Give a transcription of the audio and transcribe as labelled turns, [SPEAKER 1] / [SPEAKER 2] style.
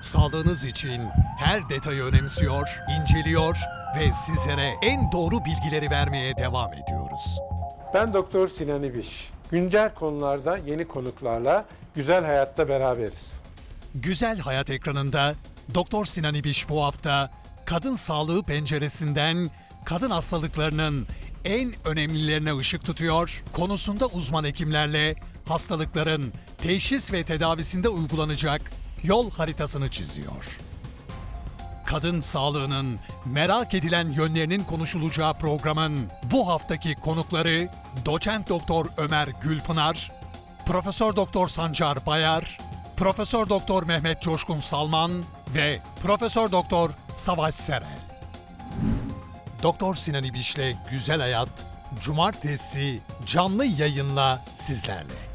[SPEAKER 1] Sağlığınız için her detayı önemsiyor, inceliyor ve sizlere en doğru bilgileri vermeye devam ediyoruz.
[SPEAKER 2] Ben Doktor Sinan İbiş. Güncel konularda yeni konuklarla Güzel Hayat'ta beraberiz.
[SPEAKER 1] Güzel Hayat ekranında Doktor Sinan İbiş bu hafta kadın sağlığı penceresinden kadın hastalıklarının en önemlilerine ışık tutuyor. Konusunda uzman hekimlerle hastalıkların teşhis ve tedavisinde uygulanacak yol haritasını çiziyor. Kadın sağlığının merak edilen yönlerinin konuşulacağı programın bu haftaki konukları Doçent Doktor Ömer Gülpınar, Profesör Doktor Sancar Bayar, Profesör Doktor Mehmet Coşkun Salman ve Profesör Doktor Savaş Serel. Doktor Sinan İbiş'le Güzel Hayat Cumartesi canlı yayınla sizlerle.